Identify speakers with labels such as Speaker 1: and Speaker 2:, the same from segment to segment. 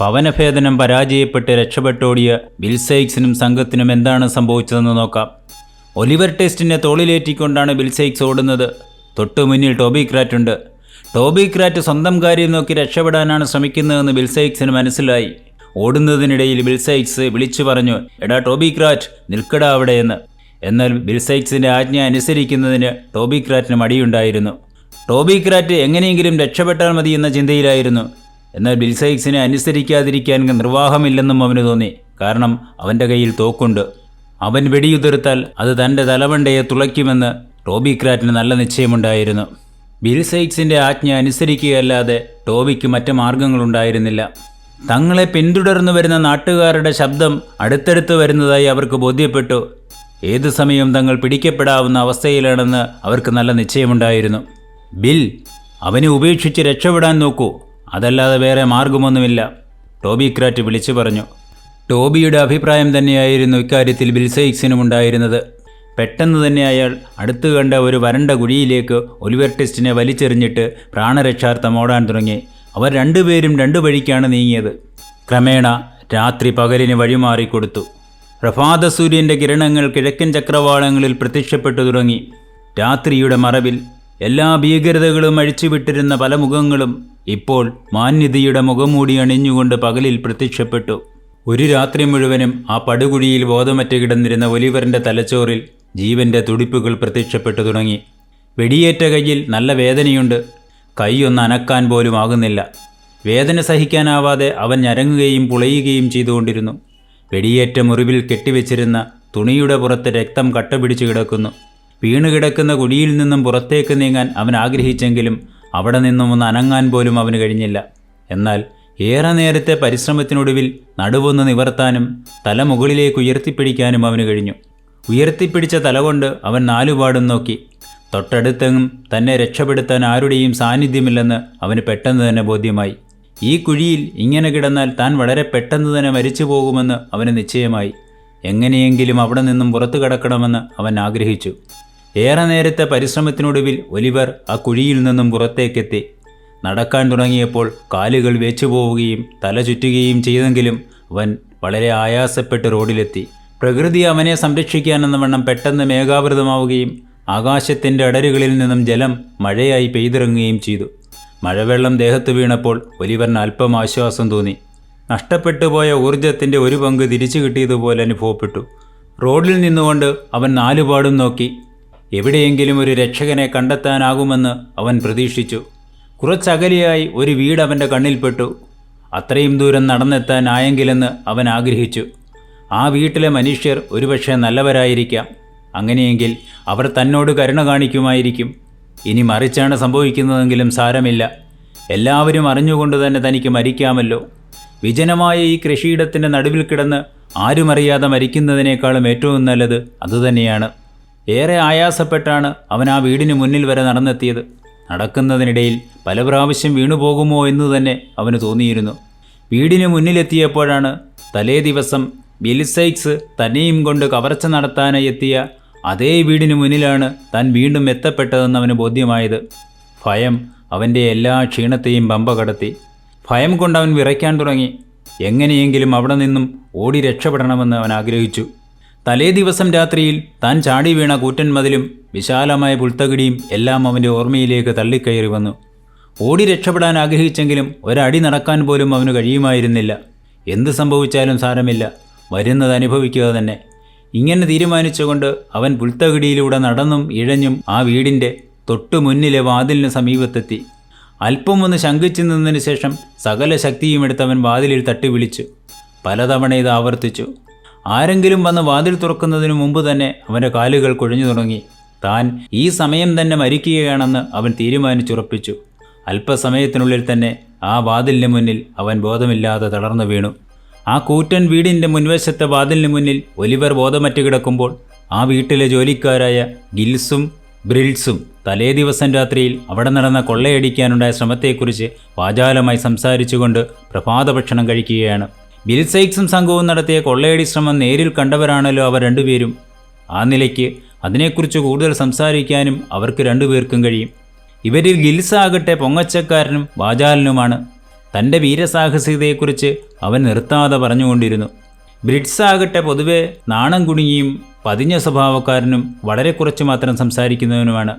Speaker 1: ഭവനഭേദനം പരാജയപ്പെട്ട് രക്ഷപ്പെട്ടോടിയ ബിൽസൈക്സിനും സംഘത്തിനും എന്താണ് സംഭവിച്ചതെന്ന് നോക്കാം. ഒലിവർ ടെസ്റ്റിനെ തോളിലേറ്റിക്കൊണ്ടാണ് ബിൽസൈക്സ് ഓടുന്നത്. തൊട്ടു മുന്നിൽ ടോബി ക്രാറ്റ് ഉണ്ട്. ടോബി ക്രാറ്റ് സ്വന്തം കാര്യം നോക്കി രക്ഷപ്പെടാനാണ് ശ്രമിക്കുന്നതെന്ന് ബിൽസൈക്സിന് മനസ്സിലായി. ഓടുന്നതിനിടയിൽ ബിൽസൈക്സ് വിളിച്ചു പറഞ്ഞു എടാ ടോബി ക്രാറ്റ് നിൽക്കടാ അവിടെയെന്ന്. എന്നാൽ ബിൽസൈക്സിന്റെ ആജ്ഞ അനുസരിക്കുന്നതിന് ടോബി ക്രാറ്റിന് മടിയുണ്ടായിരുന്നു. ടോബി ക്രാറ്റ് എങ്ങനെയെങ്കിലും രക്ഷപ്പെട്ടാൽ മതി എന്ന ചിന്തയിലായിരുന്നു. എന്നാൽ ബിൽസൈക്സിനെ അനുസരിക്കാതിരിക്കാൻ നിർവാഹമില്ലെന്നും അവന് തോന്നി. കാരണം അവന്റെ കയ്യിൽ തോക്കുണ്ട്. അവൻ വെടിയുതിർത്താൽ അത് തന്റെ തലവണ്ടയെ തുളയ്ക്കുമെന്ന് ടോബി ക്രാറ്റിന് നല്ല നിശ്ചയമുണ്ടായിരുന്നു. ബിൽസൈക്സിന്റെ ആജ്ഞ അനുസരിക്കുകയല്ലാതെ ടോബിക്ക് മറ്റ് മാർഗങ്ങളുണ്ടായിരുന്നില്ല. തങ്ങളെ പിന്തുടർന്നു വരുന്ന നാട്ടുകാരുടെ ശബ്ദം അടുത്തടുത്ത് വരുന്നതായി അവർക്ക് ബോധ്യപ്പെട്ടു. ഏതു സമയവും തങ്ങൾ പിടിക്കപ്പെടാവുന്ന അവസ്ഥയിലാണെന്ന് അവർക്ക് നല്ല നിശ്ചയമുണ്ടായിരുന്നു. ബിൽ അവനെ ഉപേക്ഷിച്ച് രക്ഷപ്പെടാൻ നോക്കൂ. അതല്ലാതെ വേറെ മാർഗമൊന്നുമില്ല. ടോബി ക്രാറ്റ് വിളിച്ചു പറഞ്ഞു. ടോബിയുടെ അഭിപ്രായം തന്നെയായിരുന്നു ഇക്കാര്യത്തിൽ ബിൽസൈക്സിനും ഉണ്ടായിരുന്നത്. പെട്ടെന്ന് തന്നെ അയാൾ അടുത്തു കണ്ട ഒരു വരണ്ട കുഴിയിലേക്ക് ഒലിവർ ടെസ്റ്റിനെ വലിച്ചെറിഞ്ഞിട്ട് പ്രാണരക്ഷാർത്ഥം ഓടാൻ തുടങ്ങി. അവർ രണ്ടുപേരും രണ്ടു വഴിക്കാണ് നീങ്ങിയത്. ക്രമേണ രാത്രി പകലിന് വഴിമാറിക്കൊടുത്തു പ്രഭാത സൂര്യന്റെ കിരണങ്ങൾ കിഴക്കൻ ചക്രവാളങ്ങളിൽ പ്രത്യക്ഷപ്പെട്ടു തുടങ്ങി. രാത്രിയുടെ മറവിൽ എല്ലാ ഭീകരതകളും അഴിച്ചുവിട്ടിരുന്ന പല മുഖങ്ങളും ഇപ്പോൾ മാന്യതയുടെ മുഖംമൂടി അണിഞ്ഞുകൊണ്ട് പകലിൽ പ്രത്യക്ഷപ്പെട്ടു. ഒരു രാത്രി മുഴുവനും ആ പടുകുഴിയിൽ ബോധമറ്റ കിടന്നിരുന്ന ഒലിവറിന്റെ തലച്ചോറിൽ ജീവന്റെ തുടിപ്പുകൾ പ്രത്യക്ഷപ്പെട്ടു തുടങ്ങി. വെടിയേറ്റ കയ്യിൽ നല്ല വേദനയുണ്ട്. കൈയൊന്ന് അനക്കാൻ പോലും ആകുന്നില്ല. വേദന സഹിക്കാനാവാതെ അവൻ ഞരങ്ങുകയും പുളയുകയും ചെയ്തുകൊണ്ടിരുന്നു. വെടിയേറ്റ മുറിവിൽ കെട്ടിവെച്ചിരുന്ന തുണിയുടെ പുറത്ത് രക്തം കട്ടപിടിച്ചു കിടക്കുന്നു. വീണുകിടക്കുന്ന കുഴിയിൽ നിന്നും പുറത്തേക്ക് നീങ്ങാൻ അവൻ ആഗ്രഹിച്ചെങ്കിലും അവിടെ നിന്നും ഒന്ന് അനങ്ങാൻ പോലും അവന് കഴിഞ്ഞില്ല. എന്നാൽ ഏറെ നേരത്തെ പരിശ്രമത്തിനൊടുവിൽ നടുവൊന്ന് നിവർത്താനും തല മുകളിലേക്ക് ഉയർത്തിപ്പിടിക്കാനും അവന് കഴിഞ്ഞു. ഉയർത്തിപ്പിടിച്ച തല കൊണ്ട് അവൻ നാലുപാടും നോക്കി. തൊട്ടടുത്തെങ്ങും തന്നെ രക്ഷപ്പെടുത്താൻ ആരുടെയും സാന്നിധ്യമില്ലെന്ന് അവന് പെട്ടെന്ന് തന്നെ ബോധ്യമായി. ഈ കുഴിയിൽ ഇങ്ങനെ കിടന്നാൽ താൻ വളരെ പെട്ടെന്ന് തന്നെ മരിച്ചു പോകുമെന്ന് അവന് നിശ്ചയമായി. എങ്ങനെയെങ്കിലും അവിടെ നിന്നും പുറത്തു കടക്കണമെന്ന് അവൻ ആഗ്രഹിച്ചു. ഏറെ നേരത്തെ പരിശ്രമത്തിനൊടുവിൽ ഒലിവർ ആ കുഴിയിൽ നിന്നും പുറത്തേക്കെത്തി. നടക്കാൻ തുടങ്ങിയപ്പോൾ കാലുകൾ വേച്ചുപോവുകയും തല ചുറ്റുകയും ചെയ്തെങ്കിലും അവൻ വളരെ ആയാസപ്പെട്ട് റോഡിലെത്തി. പ്രകൃതി അവനെ സംരക്ഷിക്കാനെന്ന വണ്ണം പെട്ടെന്ന് മേഘാവൃതമാവുകയും ആകാശത്തിന്റെ അടരുകളിൽ നിന്നും ജലം മഴയായി പെയ്തിറങ്ങുകയും ചെയ്തു. മഴവെള്ളം ദേഹത്ത് വീണപ്പോൾ ഒലിവറിന് അല്പം ആശ്വാസം തോന്നി. നഷ്ടപ്പെട്ടു പോയ ഊർജത്തിന്റെ ഒരു പങ്ക് തിരിച്ചു കിട്ടിയതുപോലെ അനുഭവപ്പെട്ടു. റോഡിൽ നിന്നുകൊണ്ട് അവൻ നാലുപാടും നോക്കി. എവിടെയെങ്കിലും ഒരു രക്ഷകനെ കണ്ടെത്താനാകുമെന്ന് അവൻ പ്രതീക്ഷിച്ചു. കുറച്ചകലെയായി ഒരു വീട് അവന്റെ കണ്ണിൽപ്പെട്ടു. അത്രയും ദൂരം നടന്നെത്താൻ ആയെങ്കിലെന്ന് അവൻ ആഗ്രഹിച്ചു. ആ വീട്ടിലെ മനുഷ്യർ ഒരുപക്ഷെ നല്ലവരായിരിക്കാം. അങ്ങനെയെങ്കിൽ അവർ തന്നോട് കരുണ കാണിക്കുമായിരിക്കും. ഇനി മറിച്ചാണ് സംഭവിക്കുന്നതെങ്കിലും സാരമില്ല. എല്ലാവരും അറിഞ്ഞുകൊണ്ട് തന്നെ തനിക്ക് മരിക്കാമല്ലോ. വിജനമായ ഈ കൃഷിയിടത്തിന്റെ നടുവിൽ കിടന്ന് ആരുമറിയാതെ മരിക്കുന്നതിനേക്കാളും ഏറ്റവും നല്ലത് അതുതന്നെയാണ്. ഏറെ ആയാസപ്പെട്ടാണ് അവൻ ആ വീടിന് മുന്നിൽ വരെ നടന്നെത്തിയത്. നടക്കുന്നതിനിടയിൽ പല പ്രാവശ്യം വീണുപോകുമോ എന്ന് തന്നെ അവന് തോന്നിയിരുന്നു. വീടിന് മുന്നിലെത്തിയപ്പോഴാണ് തലേ ദിവസം ബിലിസൈക്സ് തന്നെയും കൊണ്ട് കവർച്ച നടത്താനായി എത്തിയ അതേ വീടിന് മുന്നിലാണ് താൻ വീണ്ടും എത്തപ്പെട്ടതെന്ന് അവന് ബോധ്യമായത്. ഭയം അവന്റെ എല്ലാ ക്ഷീണത്തെയും പമ്പ കടത്തി. ഭയം കൊണ്ട് അവൻ വിറയ്ക്കാൻ തുടങ്ങി. എങ്ങനെയെങ്കിലും അവിടെ നിന്നും ഓടി രക്ഷപ്പെടണമെന്ന് അവൻ ആഗ്രഹിച്ചു. തലേ ദിവസം രാത്രിയിൽ താൻ ചാടി വീണ കൂറ്റൻ മതിലും വിശാലമായ പുൽത്തകിടിയും എല്ലാം അവന്റെ ഓർമ്മയിലേക്ക് തള്ളിക്കയറി വന്നു. ഓടി രക്ഷപ്പെടാൻ ആഗ്രഹിച്ചെങ്കിലും ഒരടി നടക്കാൻ പോലും അവന് കഴിയുമായിരുന്നില്ല. എന്ത് സംഭവിച്ചാലും സാരമില്ല. വരുന്നത് അനുഭവിക്കുക തന്നെ. ഇങ്ങനെ തീരുമാനിച്ചുകൊണ്ട് അവൻ പുൽത്തകിടിയിലൂടെ നടന്നും ഇഴഞ്ഞും ആ വീടിന്റെ തൊട്ടു മുന്നിലെ വാതിലിന് സമീപത്തെത്തി. അല്പം ഒന്ന് ശങ്കിച്ചു നിന്നതിന് ശേഷം സകല ശക്തിയും എടുത്തവൻ വാതിലിൽ തട്ടി വിളിച്ചു പലതവണ ഇത് ആവർത്തിച്ചു. ആരെങ്കിലും വന്ന് വാതിൽ തുറക്കുന്നതിനു മുമ്പ് തന്നെ അവന്റെ കാലുകൾ കുഴഞ്ഞു തുടങ്ങി. താൻ ഈ സമയം തന്നെ മരിക്കുകയാണെന്ന് അവൻ തീരുമാനിച്ചുറപ്പിച്ചു. അല്പസമയത്തിനുള്ളിൽ തന്നെ ആ വാതിലിന് മുന്നിൽ അവൻ ബോധമില്ലാതെ തളർന്നു വീണു. ആ കൂറ്റൻ വീടിന്റെ മുൻവശത്തെ വാതിലിന് മുന്നിൽ ഒലിവർ ബോധമറ്റ് കിടക്കുമ്പോൾ ആ വീട്ടിലെ ജോലിക്കാരായ ഗിൽസും ബ്രിൽസും തലേ ദിവസം രാത്രിയിൽ അവിടെ നടന്ന കൊള്ളയടിക്കാനുണ്ടായ ശ്രമത്തെക്കുറിച്ച് വാചാലമായി സംസാരിച്ചുകൊണ്ട് പ്രഭാത ഭക്ഷണം കഴിക്കുകയാണ്. ബിൽസൈക്സും സംഘവും നടത്തിയ കൊള്ളയടി ശ്രമം നേരിൽ കണ്ടവരാണല്ലോ അവർ രണ്ടുപേരും. ആ നിലയ്ക്ക് അതിനെക്കുറിച്ച് കൂടുതൽ സംസാരിക്കാനും അവർക്ക് രണ്ടുപേർക്കും കഴിയും. ഇവരിൽ ഗിൽസ ആകട്ടെ പൊങ്ങച്ചക്കാരനും വാചാലനുമാണ് തന്റെ വീരസാഹസികതയെക്കുറിച്ച് അവൻ നിർത്താതെ പറഞ്ഞുകൊണ്ടിരുന്നു. ബ്രിഡ്സ് ആകട്ടെ പൊതുവെ നാണം കുടുങ്ങിയും പതിഞ്ഞ സ്വഭാവക്കാരനും വളരെ കുറച്ച് മാത്രം സംസാരിക്കുന്നവനുമാണ്.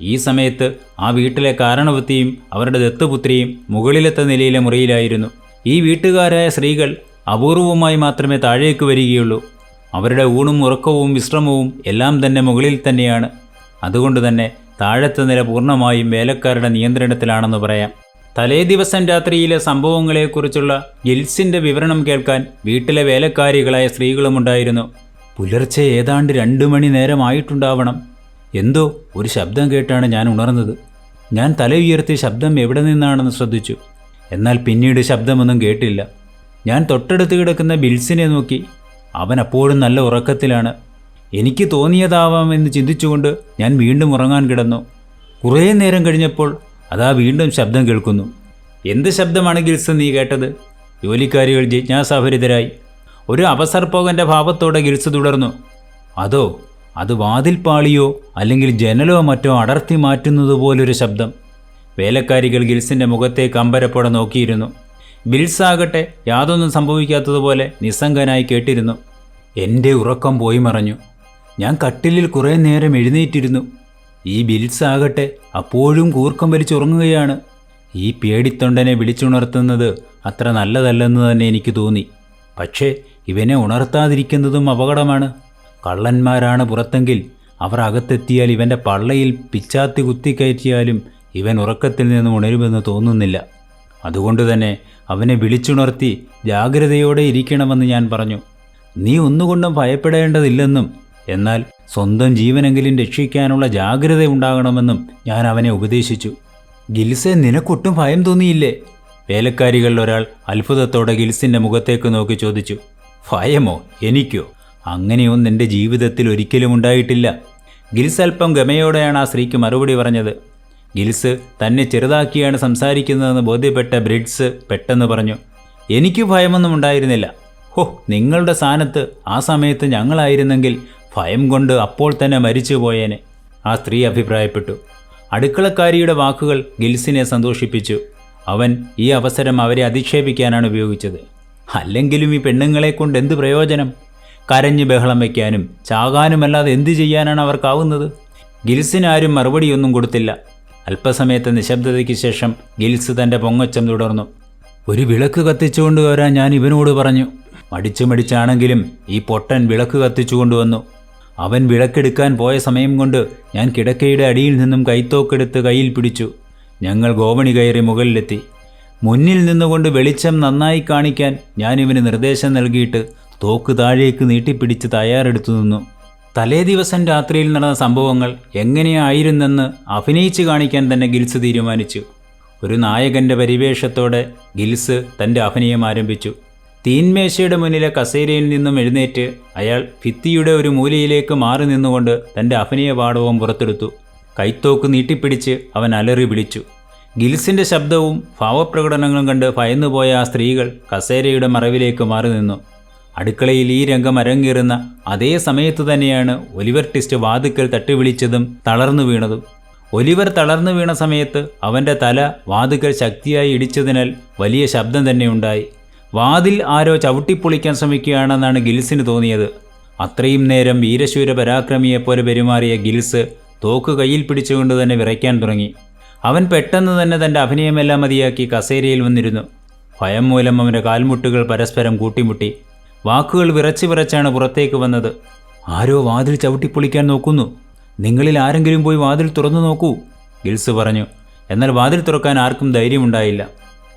Speaker 1: ഈ സമയത്ത് ആ വീട്ടിലെ കാരണവത്തിയും അവരുടെ ദത്തുപുത്രിയും മുകളിലത്തെ നിലയിലെ മുറിയിലായിരുന്നു. ഈ വീട്ടുകാരായ സ്ത്രീകൾ അപൂർവമായി മാത്രമേ താഴേക്ക് വരികയുള്ളൂ. അവരുടെ ഊണും ഉറക്കവും വിശ്രമവും എല്ലാം തന്നെ മുകളിൽ തന്നെയാണ്. അതുകൊണ്ട് തന്നെ താഴത്തെ നില പൂർണമായും വേലക്കാരുടെ നിയന്ത്രണത്തിലാണെന്ന് പറയാം. തലേ ദിവസം രാത്രിയിലെ സംഭവങ്ങളെക്കുറിച്ചുള്ള ഗിൽസിന്റെ വിവരണം കേൾക്കാൻ വീട്ടിലെ വേലക്കാരികളായ സ്ത്രീകളുമുണ്ടായിരുന്നു പുലർച്ചെ ഏതാണ്ട് രണ്ടു മണി നേരമായിട്ടുണ്ടാവണം. എന്തോ ഒരു ശബ്ദം കേട്ടാണ് ഞാൻ ഉണർന്നത്. ഞാൻ തല ഉയർത്തി ശബ്ദം എവിടെ നിന്നാണെന്ന് ശ്രദ്ധിച്ചു. എന്നാൽ പിന്നീട് ശബ്ദമൊന്നും കേട്ടില്ല. ഞാൻ തൊട്ടടുത്ത് കിടക്കുന്ന ബിൽസിനെ നോക്കി. അവൻ അപ്പോഴും നല്ല ഉറക്കത്തിലാണ്. എനിക്ക് തോന്നിയതാവാമെന്ന് ചിന്തിച്ചുകൊണ്ട് ഞാൻ വീണ്ടും ഉറങ്ങാൻ കിടന്നു. കുറേ നേരം കഴിഞ്ഞപ്പോൾ അതാ വീണ്ടും ശബ്ദം കേൾക്കുന്നു. എന്ത് ശബ്ദമാണ് ഗിൽസ് നീ കേട്ടത്? ജോലിക്കാരികൾ ജിജ്ഞാസാഭരിതരായി ഒരു അവസർപ്പോകന്റെ ഭാവത്തോടെ ഗിൽസ് തുടർന്നു. അതോ അത് വാതിൽപ്പാളിയോ അല്ലെങ്കിൽ ജനലോ മറ്റോ അടർത്തി മാറ്റുന്നതുപോലൊരു ശബ്ദം. വേലക്കാരികൾ ഗിൽസിന്റെ മുഖത്തേക്ക് അമ്പരപ്പോടെ നോക്കിയിരുന്നു. ബിൽസ് ആകട്ടെ യാതൊന്നും സംഭവിക്കാത്തതുപോലെ നിസ്സംഗനായി കേട്ടിരുന്നു. എന്റെ ഉറക്കം പോയി മറഞ്ഞു. ഞാൻ കട്ടിലിൽ കുറേ നേരം എഴുന്നേറ്റിരുന്നു. ഈ ബിൽസ് ആകട്ടെ അപ്പോഴും കൂർക്കം വലിച്ചുറങ്ങുകയാണ്. ഈ പേടിത്തൊണ്ടനെ വിളിച്ചുണർത്തുന്നത് അത്ര നല്ലതല്ലെന്ന് തന്നെ എനിക്ക് തോന്നി. പക്ഷേ ഇവനെ ഉണർത്താതിരിക്കുന്നതും അപകടമാണ്. കള്ളന്മാരാണ് പുറത്തെങ്കിൽ അവർ അകത്തെത്തിയാൽ ഇവന്റെ പള്ളയിൽ പിച്ചാത്തി കുത്തിക്കയറ്റിയാലും ഇവൻ ഉറക്കത്തിൽ നിന്ന് ഉണരുമെന്ന് തോന്നുന്നില്ല. അതുകൊണ്ട് തന്നെ അവനെ വിളിച്ചുണർത്തി ജാഗ്രതയോടെ ഇരിക്കണമെന്ന് ഞാൻ പറഞ്ഞു. നീ ഒന്നുകൊണ്ടും ഭയപ്പെടേണ്ടതില്ലെന്നും എന്നാൽ സ്വന്തം ജീവനെങ്കിലും രക്ഷിക്കാനുള്ള ജാഗ്രത ഉണ്ടാകണമെന്നും ഞാൻ അവനെ ഉപദേശിച്ചു. ഗിൽസെ നിനക്കൊട്ടും ഭയം തോന്നിയില്ലേ? വേലക്കാരികളിൽ ഒരാൾ അത്ഭുതത്തോടെ ഗിൽസിന്റെ മുഖത്തേക്ക് നോക്കി ചോദിച്ചു. ഭയമോ? എനിക്കോ? അങ്ങനെയൊന്നും എന്റെ ജീവിതത്തിൽ ഒരിക്കലും ഉണ്ടായിട്ടില്ല. ഗിൽസ് അല്പം ഗമയോടെയാണ് ആ സ്ത്രീക്ക് മറുപടി പറഞ്ഞത്. ഗിൽസ് തന്നെ ചെറുതാക്കിയാണ് സംസാരിക്കുന്നതെന്ന് ബോധ്യപ്പെട്ട ബ്രിഡ്സ് പെട്ടെന്ന് പറഞ്ഞു എനിക്ക് ഭയമൊന്നും ഉണ്ടായിരുന്നില്ല. ഹോ നിങ്ങളുടെ സ്ഥാനത്ത് ആ സമയത്ത് ഞങ്ങളായിരുന്നെങ്കിൽ ഭയം കൊണ്ട് അപ്പോൾ തന്നെ മരിച്ചു പോയേനെ. ആ സ്ത്രീ അഭിപ്രായപ്പെട്ടു. അടുക്കളക്കാരിയുടെ വാക്കുകൾ ഗിൽസിനെ സന്തോഷിപ്പിച്ചു. അവൻ ഈ അവസരം അവരെ അധിക്ഷേപിക്കാനാണ് ഉപയോഗിച്ചത്. അല്ലെങ്കിലും ഈ പെണ്ണുങ്ങളെ കൊണ്ട് എന്ത് പ്രയോജനം? കരഞ്ഞ് ബഹളം വയ്ക്കാനും ചാകാനുമല്ലാതെ എന്തു ചെയ്യാനാണ് അവർക്കാവുന്നത്? ഗിൽസിനാരും മറുപടിയൊന്നും കൊടുത്തില്ല. അല്പസമയത്തെ നിശബ്ദതയ്ക്ക് ശേഷം ഗിൽസ് തന്റെ പൊങ്ങച്ചം തുടർന്നു. ഒരു വിളക്ക് കത്തിച്ചുകൊണ്ട് വരാൻ ഞാൻ ഇവനോട് പറഞ്ഞു. മടിച്ചു മടിച്ചാണെങ്കിലും ഈ പൊട്ടൻ വിളക്ക് കത്തിച്ചു കൊണ്ടുവന്നു അവൻ വിളക്കെടുക്കാൻ പോയ സമയം കൊണ്ട് ഞാൻ കിടക്കയുടെ അടിയിൽ നിന്നും കൈത്തോക്കെടുത്ത് കയ്യിൽ പിടിച്ചു. ഞങ്ങൾ ഗോവണി കയറി മുകളിലെത്തി. മുന്നിൽ നിന്നുകൊണ്ട് വെളിച്ചം നന്നായി കാണിക്കാൻ ഞാൻ ഇവന് നിർദ്ദേശം നൽകിയിട്ട് തോക്ക് താഴേക്ക് നീട്ടിപ്പിടിച്ച് തയ്യാറെടുത്തു നിന്നു. തലേ ദിവസം രാത്രിയിൽ നടന്ന സംഭവങ്ങൾ എങ്ങനെയായിരുന്നെന്ന് അഭിനയിച്ച് കാണിക്കാൻ തന്നെ ഗിൽസ് തീരുമാനിച്ചു. ഒരു നായകന്റെ പരിവേഷത്തോടെ ഗിൽസ് തന്റെ അഭിനയം ആരംഭിച്ചു. തീൻമേശയുടെ മുന്നിലെ കസേരയിൽ നിന്നും എഴുന്നേറ്റ് അയാൾ ഭിത്തിയുടെ ഒരു മൂലയിലേക്ക് മാറി നിന്നുകൊണ്ട് തന്റെ അഭിനയ പാഠവും പുറത്തെടുത്തു. കൈത്തോക്ക് നീട്ടിപ്പിടിച്ച് അവൻ അലറി വിളിച്ചു. ഗിൽസിന്റെ ശബ്ദവും ഭാവപ്രകടനങ്ങളും കണ്ട് ഭയന്നുപോയ ആ സ്ത്രീകൾ കസേരയുടെ മറവിലേക്ക് മാറി നിന്നു. അടുക്കളയിൽ ഈ രംഗം അരങ്ങേറുന്ന അതേ സമയത്ത് തന്നെയാണ് ഒലിവർ ടിസ്റ്റ് വാതുക്കൽ തട്ടിവിളിച്ചതും തളർന്നു വീണതും. ഒലിവർ തളർന്നു വീണ സമയത്ത് അവന്റെ തല വാതുക്കൽ ശക്തിയായി ഇടിച്ചതിനാൽ വലിയ ശബ്ദം തന്നെ ഉണ്ടായി. വാതിൽ ആരോ ചവിട്ടിപ്പൊളിക്കാൻ ശ്രമിക്കുകയാണെന്നാണ് ഗിൽസിന് തോന്നിയത്. അത്രയും നേരം വീരശൂര പരാക്രമിയെപ്പോലെ പെരുമാറിയ ഗിൽസ് തോക്ക് കയ്യിൽ പിടിച്ചുകൊണ്ട് തന്നെ വിറയ്ക്കാൻ തുടങ്ങി. അവൻ പെട്ടെന്ന് തന്നെ തന്റെ അഭിനയമെല്ലാം മതിയാക്കി കസേരയിൽ വന്നിരുന്നു. ഭയം മൂലം അവന്റെ കാൽമുട്ടുകൾ പരസ്പരം കൂട്ടിമുട്ടി. വാക്കുകൾ വിറച്ച് വിറച്ചാണ് പുറത്തേക്ക് വന്നത്. ആരോ വാതിൽ ചവിട്ടിപ്പൊളിക്കാൻ നോക്കുന്നു. നിങ്ങളിൽ ആരെങ്കിലും പോയി വാതിൽ തുറന്നു നോക്കൂ ഗിൽസ് പറഞ്ഞു. എന്നാൽ വാതിൽ തുറക്കാൻ ആർക്കും ധൈര്യമുണ്ടായില്ല.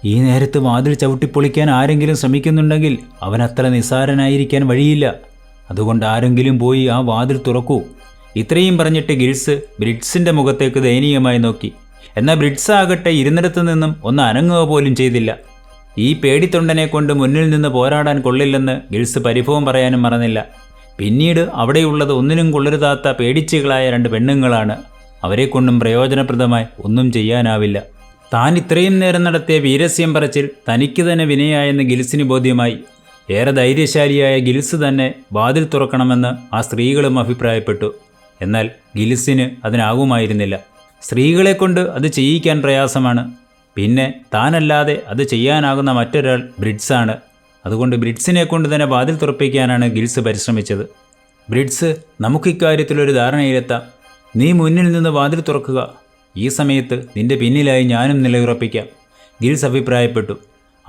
Speaker 1: ഈ നേരത്ത് വാതിൽ ചവിട്ടിപ്പൊളിക്കാൻ ആരെങ്കിലും ശ്രമിക്കുന്നുണ്ടെങ്കിൽ അവൻ അത്ര നിസ്സാരനായിരിക്കാൻ വഴിയില്ല. അതുകൊണ്ട് ആരെങ്കിലും പോയി ആ വാതിൽ തുറക്കൂ. ഇത്രയും പറഞ്ഞിട്ട് ഗിൽസ് ബ്രിഡ്സിന്റെ മുഖത്തേക്ക് ദയനീയമായി നോക്കി. എന്നാൽ ബ്രിഡ്സ് ആകട്ടെ ഇരുന്നിടത്തു നിന്നും ഒന്ന് അനങ്ങുക പോലും ചെയ്തില്ല. ഈ പേടിത്തൊണ്ടനെ കൊണ്ട് മുന്നിൽ നിന്ന് പോരാടാൻ കൊള്ളില്ലെന്ന് ഗിൽസ് പരിഭവം പറയാനും മറന്നില്ല. പിന്നീട് അവിടെയുള്ളത് ഒന്നിനും കൊള്ളരുതാത്ത പേടിച്ചുകളായ രണ്ട് പെണ്ണുങ്ങളാണ്. അവരെക്കൊണ്ടും പ്രയോജനപ്രദമായി ഒന്നും ചെയ്യാനാവില്ല. താൻ ഇത്രയും നേരം നടത്തിയ വീരസ്യം പറച്ചിൽ തനിക്ക് തന്നെ വിനയായെന്ന് ഗിൽസിന് ബോധ്യമായി. ഏറെ ധൈര്യശാലിയായ ഗിൽസ് തന്നെ വാതിൽ തുറക്കണമെന്ന് ആ സ്ത്രീകളും അഭിപ്രായപ്പെട്ടു. എന്നാൽ ഗിൽസിന് അതിനാകുമായിരുന്നില്ല സ്ത്രീകളെ കൊണ്ട് അത് ചെയ്യിക്കാൻ പ്രയാസമാണ്. പിന്നെ താനല്ലാതെ അത് ചെയ്യാനാകുന്ന മറ്റൊരാൾ ബ്രിഡ്സാണ്. അതുകൊണ്ട് ബ്രിഡ്സിനെ കൊണ്ട് തന്നെ വാതിൽ തുറപ്പിക്കാനാണ് ഗിൽസ് പരിശ്രമിച്ചത്. ബ്രിഡ്സ് നമുക്ക് നമുക്കിക്കാര്യത്തിലൊരു ധാരണയിലെത്താം. നീ മുന്നിൽ നിന്ന് വാതിൽ തുറക്കുക. ഈ സമയത്ത് നിന്റെ പിന്നിലായി ഞാനും നിലയുറപ്പിക്കാം. ഗിൽസ് അഭിപ്രായപ്പെട്ടു.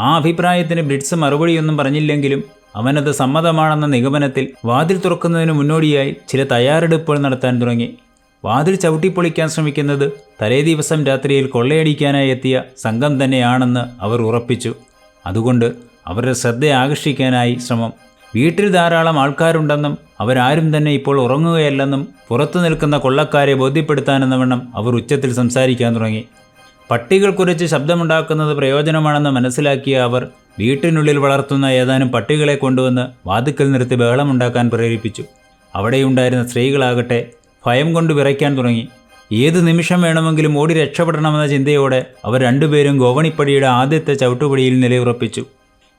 Speaker 1: ആ അഭിപ്രായത്തിന് ബ്രിഡ്സ് മറുപടിയൊന്നും പറഞ്ഞില്ലെങ്കിലും അവനത് സമ്മതമാണെന്ന നിഗമനത്തിൽ വാതിൽ തുറക്കുന്നതിന് മുന്നോടിയായി ചില തയ്യാറെടുപ്പുകൾ നടത്താൻ തുടങ്ങി. വാതിൽ ചവിട്ടിപ്പൊളിക്കാൻ ശ്രമിക്കുന്നത് തലേ ദിവസം രാത്രിയിൽ കൊള്ളയടിക്കാനായി എത്തിയ സംഘം തന്നെയാണെന്ന് അവർ ഉറപ്പിച്ചു. അതുകൊണ്ട് അവരുടെ ശ്രദ്ധ ആകർഷിക്കാനായി ശ്രമം. വീട്ടിൽ ധാരാളം ആൾക്കാരുണ്ടെന്നും അവരാരും തന്നെ ഇപ്പോൾ ഉറങ്ങുകയല്ലെന്നും പുറത്തു നിൽക്കുന്ന കൊള്ളക്കാരെ ബോധ്യപ്പെടുത്താനെന്ന വണ്ണം അവർ ഉച്ചത്തിൽ സംസാരിക്കാൻ തുടങ്ങി. പട്ടികൾ കുറിച്ച് ശബ്ദമുണ്ടാക്കുന്നത് പ്രയോജനമാണെന്ന് മനസ്സിലാക്കിയ അവർ വീട്ടിനുള്ളിൽ വളർത്തുന്ന ഏതാനും പട്ടികളെ കൊണ്ടുവന്ന് വാതുക്കൽ നിർത്തി ബഹളമുണ്ടാക്കാൻ പ്രേരിപ്പിച്ചു. അവിടെയുണ്ടായിരുന്ന സ്ത്രീകളാകട്ടെ ഭയം കൊണ്ട് വിറയ്ക്കാൻ തുടങ്ങി. ഏത് നിമിഷം വേണമെങ്കിലും ഓടി രക്ഷപ്പെടണമെന്ന ചിന്തയോടെ അവർ രണ്ടുപേരും ഗോവണിപ്പടിയുടെ ആദ്യത്തെ ചവിട്ടുപടിയിൽ നിലയുറപ്പിച്ചു.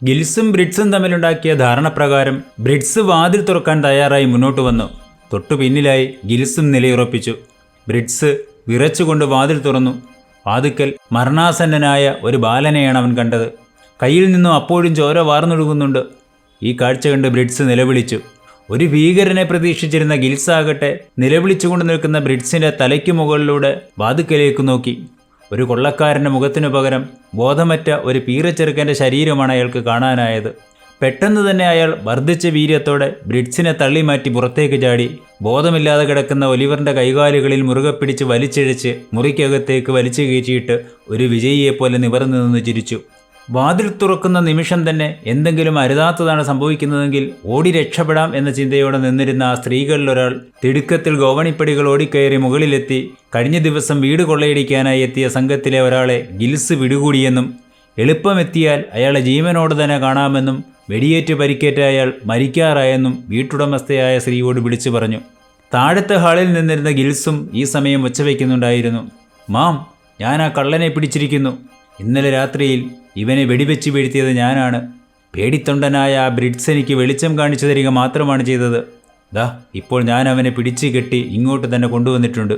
Speaker 1: ഗിൽസും ബ്രിഡ്സും തമ്മിലുണ്ടാക്കിയ ധാരണപ്രകാരം ബ്രിഡ്സ് വാതിൽ തുറക്കാൻ തയ്യാറായി മുന്നോട്ട് വന്നു. തൊട്ടു പിന്നിലായി ഗിൽസും നിലയുറപ്പിച്ചു. ബ്രിഡ്സ് വിറച്ചുകൊണ്ട് വാതിൽ തുറന്നു. വാതുക്കൽ മരണാസന്നനായ ഒരു ബാലനെയാണ് അവൻ കണ്ടത്. കയ്യിൽ നിന്നും അപ്പോഴും ചോര വാർന്നൊഴുകുന്നുണ്ട്. ഈ കാഴ്ച കണ്ട് ബ്രിഡ്സ് നിലവിളിച്ചു. ഒരു ഭീകരനെ പ്രതീക്ഷിച്ചിരുന്ന ഗിൽസ് ആകട്ടെ നിലവിളിച്ചുകൊണ്ട് നിൽക്കുന്ന ബ്രിഡ്സിന്റെ തലയ്ക്കു മുകളിലൂടെ വാതുക്കലേക്ക് നോക്കി. ഒരു കൊള്ളക്കാരന്റെ മുഖത്തിനു പകരം ബോധമറ്റ ഒരു പീറച്ചെറുക്കന്റെ ശരീരമാണ് അയാൾക്ക് കാണാനായത്. പെട്ടെന്ന് തന്നെ അയാൾ വർദ്ധിച്ച വീര്യത്തോടെ ബ്രിഡ്സിനെ തള്ളി മാറ്റി പുറത്തേക്ക് ചാടി. ബോധമില്ലാതെ കിടക്കുന്ന ഒലിവറിന്റെ കൈകാലുകളിൽ മുറുകെ പിടിച്ച് വലിച്ചിഴച്ച് മുറിക്കകത്തേക്ക് വലിച്ചു കയറ്റിയിട്ട് ഒരു വിജയിയെപ്പോലെ നിവർന്നു നിന്ന് ചിരിച്ചു. വാതിൽ തുറക്കുന്ന നിമിഷം തന്നെ എന്തെങ്കിലും അരുതാത്തതാണ് സംഭവിക്കുന്നതെങ്കിൽ ഓടി രക്ഷപ്പെടാം എന്ന ചിന്തയോടെ നിന്നിരുന്ന ആ സ്ത്രീകളിലൊരാൾ തിടുക്കത്തിൽ ഗോവണിപ്പടികൾ ഓടിക്കയറി മുകളിലെത്തി കഴിഞ്ഞ ദിവസം വീട് കൊള്ളയടിക്കാനായി എത്തിയ സംഘത്തിലെ ഒരാളെ ഗിൽസ് വിടുകൂടിയെന്നും എളുപ്പമെത്തിയാൽ അയാളെ ജീവനോട് തന്നെ കാണാമെന്നും വെടിയേറ്റ് പരിക്കേറ്റ അയാൾ മരിക്കാറായെന്നും വീട്ടുടമസ്ഥയായ സ്ത്രീയോട് വിളിച്ചു പറഞ്ഞു. താഴത്തെ ഹാളിൽ നിന്നിരുന്ന ഗിൽസും ഈ സമയം ഒച്ചവെക്കുന്നുണ്ടായിരുന്നു മാം ഞാൻ ആ കള്ളനെ പിടിച്ചിരിക്കുന്നു. ഇന്നലെ രാത്രിയിൽ ഇവനെ വെടിവെച്ച് വീഴ്ത്തിയത് ഞാനാണ്. പേടിത്തൊണ്ടനായ ആ ബ്രിഡ്സ് എനിക്ക് വെളിച്ചം കാണിച്ചു തരിക മാത്രമാണ് ചെയ്തത്. ദാ ഇപ്പോൾ ഞാൻ അവനെ പിടിച്ചു കെട്ടി ഇങ്ങോട്ട് തന്നെ കൊണ്ടുവന്നിട്ടുണ്ട്.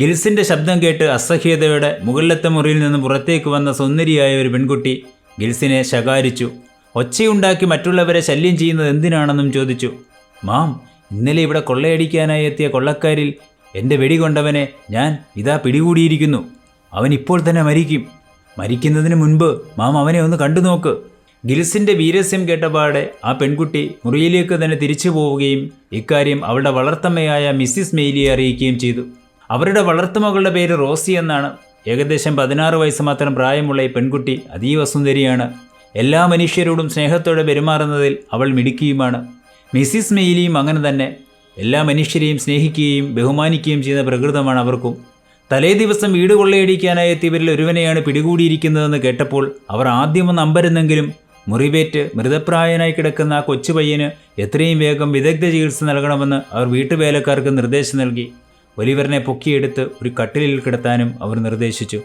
Speaker 1: ഗിൽസിന്റെ ശബ്ദം കേട്ട് അസഹ്യതയുടെ മുകളിലത്തെ മുറിയിൽ നിന്ന് പുറത്തേക്ക് വന്ന സുന്ദരിയായ ഒരു പെൺകുട്ടി ഗിൽസിനെ ശകാരിച്ചു. ഒച്ചയുണ്ടാക്കി മറ്റുള്ളവരെ ശല്യം ചെയ്യുന്നത് എന്തിനാണെന്നും ചോദിച്ചു. മാം ഇന്നലെ ഇവിടെ കൊള്ളയടിക്കാനായി എത്തിയ കൊള്ളക്കാരിൽ എന്റെ വെടികൊണ്ടവനെ ഞാൻ ഇതാ പിടികൂടിയിരിക്കുന്നു. അവൻ ഇപ്പോൾ തന്നെ മരിക്കും. മരിക്കുന്നതിന് മുൻപ് മാം അവനെ ഒന്ന് കണ്ടു നോക്ക്. ഗിൽസിന്റെ വീരസ്യം കേട്ടപാടെ ആ പെൺകുട്ടി മുറിയിലേക്ക് തന്നെ തിരിച്ചു പോവുകയും ഇക്കാര്യം അവളുടെ വളർത്തമ്മയായ മിസ്സിസ് മെയിലിയെ അറിയിക്കുകയും ചെയ്തു. അവരുടെ വളർത്തുമകളുടെ പേര് റോസി എന്നാണ്. ഏകദേശം പതിനാറ് വയസ്സ് മാത്രം പ്രായമുള്ള ഈ പെൺകുട്ടി അതീവ സുന്ദരിയാണ്. എല്ലാ മനുഷ്യരോടും സ്നേഹത്തോടെ പെരുമാറുന്നതിൽ അവൾ മിടുക്കിയുമാണ്. മിസ്സിസ് മെയിലിയും അങ്ങനെ തന്നെ. എല്ലാ മനുഷ്യരെയും സ്നേഹിക്കുകയും ബഹുമാനിക്കുകയും ചെയ്യുന്ന പ്രകൃതമാണ് അവർക്കും. തലേ ദിവസം വീട് കൊള്ളയടിക്കാനായി എത്തിയവരിൽ ഒരുവനെയാണ് പിടികൂടിയിരിക്കുന്നതെന്ന് കേട്ടപ്പോൾ അവർ ആദ്യമൊന്ന് അമ്പരുന്നെങ്കിലും മുറിവേറ്റ് മൃതപ്രായനായി കിടക്കുന്ന ആ കൊച്ചു പയ്യന് എത്രയും വേഗം വിദഗ്ധ ചികിത്സ നൽകണമെന്ന് അവർ വീട്ടുവേലക്കാർക്ക് നിർദ്ദേശം നൽകി. ഒലിവറിനെ പൊക്കിയെടുത്ത് ഒരു കട്ടിലിൽ കിടത്താനും അവർ നിർദ്ദേശിച്ചു.